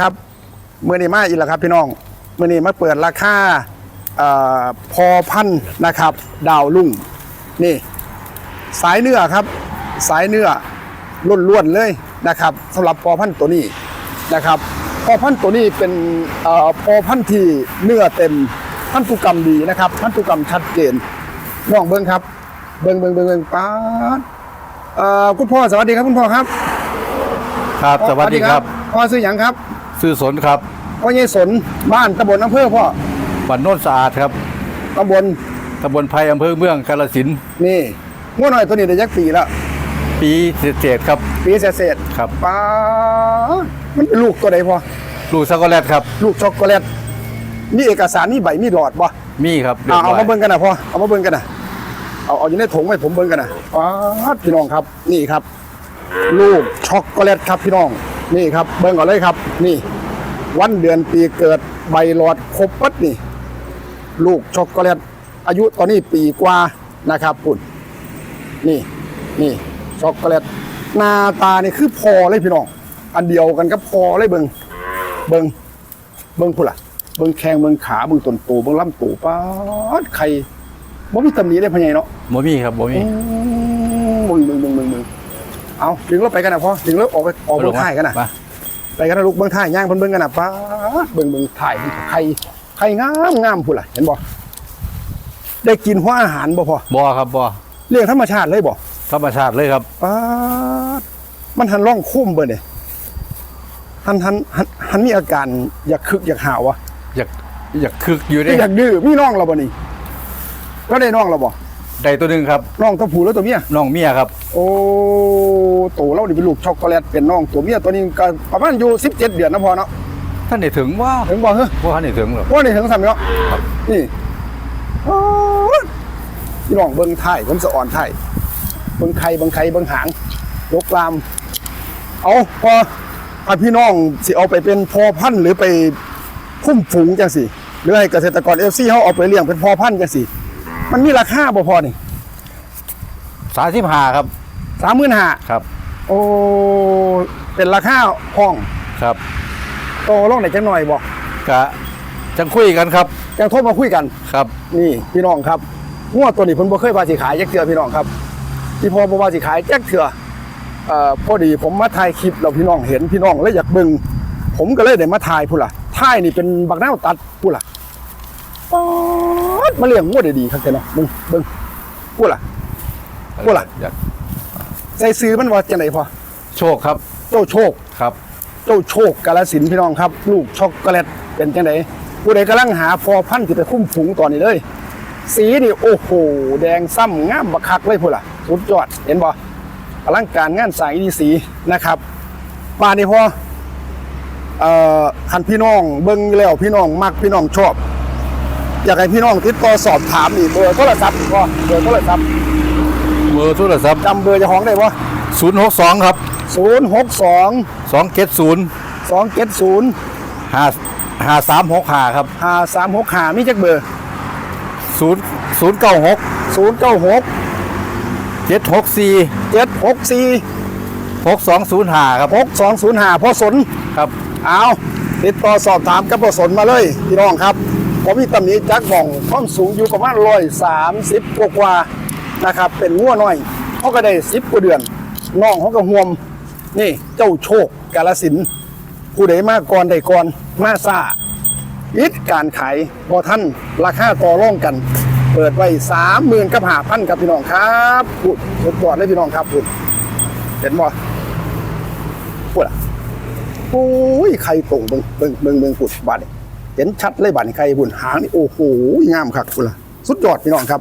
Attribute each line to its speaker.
Speaker 1: ครับเมื่อนี้มาอีกแล้วครับพี่น้องเมื่อนี้มาเปิดราคาเอ่อพอพันธุ์นะครับ ดาวลุ่งนี่ สายเนื้อครับ สายเนื้อล้วนๆเลยนะครับสำหรับพอพันธุ์ตัวนี้นะครับพอพันธุ์ตัวนี้เป็นเอ่อพอพันธุ์ที่เนื้อเต็มพันธุกรรมดีนะครับ พันธุกรรมชัดเจนน้องเบิ้งครับ เบิ้งเบิ้งเบิ้งเบิ้งป๊าดเอ่อคุณพ่อสวัสดีครับคุณพ่อครับ
Speaker 2: ครับสวัสดีครับ
Speaker 1: พ่อซื้อหยังครับ
Speaker 2: ชื่อสนครับ
Speaker 1: พ่อเยสนบ้านตำบลอำเภอพ่อ
Speaker 2: บ้านโน้นสะอาดครับ
Speaker 1: ตำบล
Speaker 2: ตำบลไพอำเภอเมืองกาฬสินธุ์
Speaker 1: นี่ง่วหน่อยตัวนี้ได้ยักปีแล้ว
Speaker 2: ปีเศษๆครับ
Speaker 1: ปีเศษ
Speaker 2: ครับ
Speaker 1: ๆป้าดมันเป็นลูกตัวใดพ่อ
Speaker 2: ลูกช็อกโกแลตครับ
Speaker 1: ลูกช็อกโกแลตมีเอกสารมีใบมีหลอดบ่
Speaker 2: มีครับรีย
Speaker 1: เอา
Speaker 2: บ
Speaker 1: เอา
Speaker 2: ร้ย
Speaker 1: มาเบิ่งกันนะพ่อเอามาเบิ่งกันนะเอาเอาอยู่ในถุงไว้ผมเบิ่งกันนะป้าดพี่น้องครับ นี่ครับ ลูกช็อกโกแลตครับพี่น้อง นี่ครับ เบิ่งก่อนเลยครับ นี่ วันเดือนปีเกิดใบหลอดครบปัดนี่ ลูกช็อกโกแลตอายุตอนนี้ปีกว่านะครับปุ่นนี่นี่ช็อกโกแลตหน้าตานี่คือพอเลยพี่น้อง อันเดียวกันก็พอเลยเบิงเบิงเบิงพุ่นล่ะเบิงแข้งเบิงขาเบิงต้นตูเบิงลำตูป้าดไข่บ่มีตำหนิได้พะไงเนาะ
Speaker 2: บ่มีครับบ่มี
Speaker 1: มึงมึงมึงมึงมึงเอาดึงรถไปกันนะพ่อดึงรถออกไปออกเบิงท้ายกันนะ
Speaker 2: มา
Speaker 1: ไปกันนะลูกเบิงท้ายย่างเพิ่นเบิงกันนะป้าดเบิงเบิงถ่ายไข่ไข่งามงามพุ่นล่ะเห็นบ่ได้กินหัวอาหารบ่พอ
Speaker 2: บ่ครับบ่
Speaker 1: เลี้ยงธรรมชาติเลยบ่
Speaker 2: ธรรมชาติเลยครับ
Speaker 1: ป๊าดมันหันร่องคุ้มเบอร์เนี่ยหันหันหันหันมีอาการอยากคึกอยากหาวะ
Speaker 2: อยากอยากคึกอยู่
Speaker 1: หรื
Speaker 2: เด้
Speaker 1: ออยากดื้อมีน้องเราบ่นี่ก็ได้น้องเราบ่
Speaker 2: ได้ตัวหนึงครับ
Speaker 1: น้องตัวผู้แล้วตัวเมีย
Speaker 2: น้องเมียครับ
Speaker 1: โอ้โตเรานี่เป็นลูกช็อกโกแลตเป็นน้องตัวเมียตัวนี้ก็ประมาณอยู่17 เดือนนะพอเนาะ
Speaker 2: ท่านได้ถึงว่า
Speaker 1: ถึงบ่เฮ้ย
Speaker 2: บ่ท่านได้ถึงหรอก
Speaker 1: ว่านี่ถึงสั่นเนาะนี่ป๊าดพี่น้องเบิ่งท้ายผมสะอ่อนท้ายเบิ่งไข่เบิ่งไข่เบิ่งหางยกลาม เอาพอถ้าพี่น้องสิเอาไปเป็นพอพันธุ์หรือไปคุ้มฝูงจังสิหรือให้เกษตรกรเอฟซีเขาเอาไปเลี้ยงเป็นพอพันธุ์จังสิ มันมีราคาบ่พอนี่
Speaker 2: 35ครับ
Speaker 1: สามหมื่นห้า
Speaker 2: ครับ
Speaker 1: โอ้เป็นราคาห้อง
Speaker 2: ครับ
Speaker 1: โตลงไหนจังหน่อยบอก
Speaker 2: กะจังคุยกันครับ
Speaker 1: จังโทรมาคุยกัน
Speaker 2: ครับ
Speaker 1: นี่พี่น้องครับงวดตัวนี้เพิ่นบ่เคยว่าสิขายจักเทื่อพี่น้องครับที่พอบ่ว่าสิขายจักเทื่อเอ่อพอดีผมมาถ่ายคลิปแล้วพี่น้องเห็นพี่น้องเลยอยากเบิ่งผมก็เลยได้มาถ่ายพุ่นล่ะถ่ายนี่เป็นบักนาวตัดพุ่นล่ะป๊าด มาเลี้ยงงวดได้ดีครับแกเนาะเบิ่งเบิ่งพุ่นล่ะว่าล่ะ
Speaker 2: อยาก
Speaker 1: ใส่ซื้อมันว่าจังไดพอ
Speaker 2: โชคครับ
Speaker 1: เจ้าโชค
Speaker 2: ครับ
Speaker 1: เจ้าโชคกาลสินธุ์พี่น้องครับ ลูกช็อกโกแลตเป็นจังไดผู้ใดกำลังหาพอพันธุ์ที่ไปคุ้มฝูงตอนนี้เลย สีนี่โอ้โห แดงซ้ำงามบักคักเลยพุ่นล่ะ สุดยอดเห็นบ่อลังการงานสายดีสีนะครับป่านนี้พอเอ่อคันพี่น้องเบิ่งแล้วพี่น้องมักพี่น้องชอบ อยากให้พี่น้องติดต่อสอบถามนี่เบอร์โทรศัพท์ก็เบอร์โทรศัพท์
Speaker 2: เบอร์โทรศัพท์
Speaker 1: จำเบอร์เจ้าของได้บ่
Speaker 2: 062ครับ
Speaker 1: ศูนย์หกสอง
Speaker 2: 270
Speaker 1: สองเจ็ดศูนย์
Speaker 2: 5 5365ครับ
Speaker 1: ห้าสามหกหามีจักเบอร์
Speaker 2: 0 096
Speaker 1: ศูนย์เก้าหก
Speaker 2: 764
Speaker 1: เจ็ดหกสี่
Speaker 2: 6205ครับ
Speaker 1: หกสองศูนย์หาพ่อสน
Speaker 2: ครับ
Speaker 1: เอาติดต่อสอบถามกับพ่อสนมาเลยพี่น้องครับ ผมมีตำหนิจักบ่องความสูงอยู่ประมาณร้อยสามสิบกว่าๆนะครับ เป็นงัวน้อยเขาก็ได้สิบกว่าเดือนน้องเขาก็ห่วมนี่เจ้าโชคกาลสินผู้ใดมาก่อนได้ก่อนมาซาอิดการขายพอท่านราคาต่อร่องกัน เปิดไว้สามหมื่นกับหาพันกับพี่น้องครับพูดสุดยอดเลยพี่น้องครับพูดเห็นบ่พูดอะโอ้ยไข่ตรงเบิ่งเบิ่งเบิ่งเบิ่งพูดบาดเนี่ย เห็นชัดเลยบาดนี่ไข่บุญหางนี่โอ้โหงามคักคุณล่ะสุดยอดพี่น้องครับ